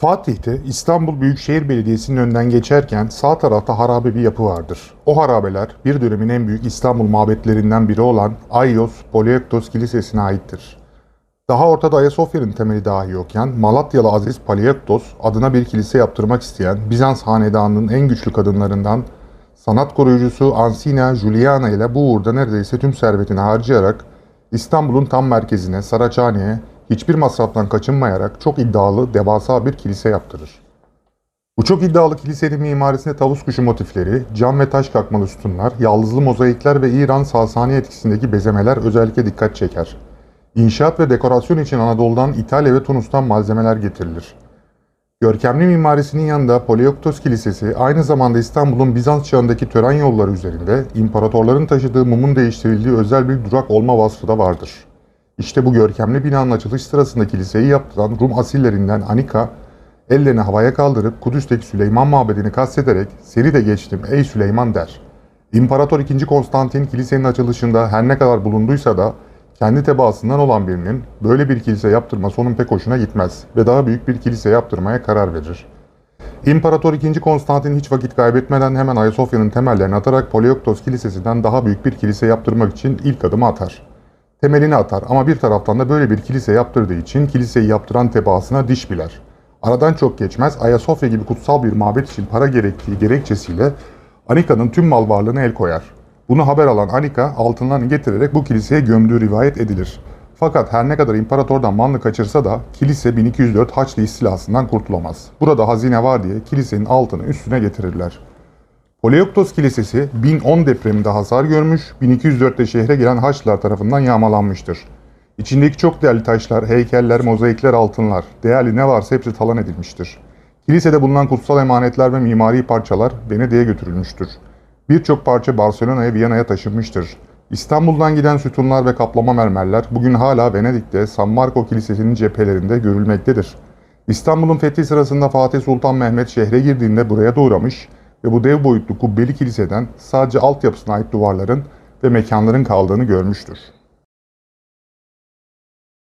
Fatih'te İstanbul Büyükşehir Belediyesi'nin önünden geçerken sağ tarafta harabe bir yapı vardır. O harabeler bir dönemin en büyük İstanbul mabetlerinden biri olan Aios Poliaktos Kilisesi'ne aittir. Daha ortada Ayasofya'nın temeli dahi yokken Malatyalı Aziz Poliaktos adına bir kilise yaptırmak isteyen Bizans hanedanının en güçlü kadınlarından sanat koruyucusu Ansina Juliana ile bu uğurda neredeyse tüm servetini harcayarak İstanbul'un tam merkezine Saraçhane'ye hiçbir masraftan kaçınmayarak çok iddialı devasa bir kilise yaptırır. Bu çok iddialı kilisenin mimarisinde tavus kuşu motifleri, cam ve taş kakmalı sütunlar, yaldızlı mozaikler ve İran Sasani etkisindeki bezemeler özellikle dikkat çeker. İnşaat ve dekorasyon için Anadolu'dan, İtalya ve Tunus'tan malzemeler getirilir. Görkemli mimarisinin yanında Polioktos Kilisesi aynı zamanda İstanbul'un Bizans çağındaki tören yolları üzerinde imparatorların taşıdığı mumun değiştirildiği özel bir durak olma vasfı da vardır. İşte bu görkemli binanın açılış sırasında kiliseyi yaptıran Rum asillerinden Anika, ellerini havaya kaldırıp Kudüs'teki Süleyman Mabedi'ni kastederek seni de geçtim ey Süleyman der. İmparator II. Konstantin kilisenin açılışında her ne kadar bulunduysa da kendi tebaasından olan birinin böyle bir kilise yaptırması onun pek hoşuna gitmez ve daha büyük bir kilise yaptırmaya karar verir. İmparator II. Konstantin hiç vakit kaybetmeden hemen Ayasofya'nın temellerini atarak Polioktos Kilisesi'nden daha büyük bir kilise yaptırmak için ilk adımı atar. Temelini atar ama bir taraftan da böyle bir kilise yaptırdığı için kiliseyi yaptıran tebaasına diş biler. Aradan çok geçmez Ayasofya gibi kutsal bir mabet için para gerektiği gerekçesiyle Anika'nın tüm mal varlığına el koyar. Bunu haber alan Anika altınlarını getirerek bu kiliseye gömdüğü rivayet edilir. Fakat her ne kadar imparatordan malını kaçırsa da kilise 1204 Haçlı istilasından kurtulamaz. Burada hazine var diye kilisenin altını üstüne getirirler. Polioktos Kilisesi 1010 depreminde hasar görmüş, 1204'te şehre giren Haçlılar tarafından yağmalanmıştır. İçindeki çok değerli taşlar, heykeller, mozaikler, altınlar, değerli ne varsa hepsi talan edilmiştir. Kilisede bulunan kutsal emanetler ve mimari parçalar Venedik'e götürülmüştür. Birçok parça Barcelona'ya, Viyana'ya taşınmıştır. İstanbul'dan giden sütunlar ve kaplama mermerler bugün hala Venedik'te San Marco Kilisesi'nin cephelerinde görülmektedir. İstanbul'un fethi sırasında Fatih Sultan Mehmet şehre girdiğinde buraya da ve bu dev boyutlu kubbeli kiliseden sadece altyapısına ait duvarların ve mekanların kaldığını görmüştür.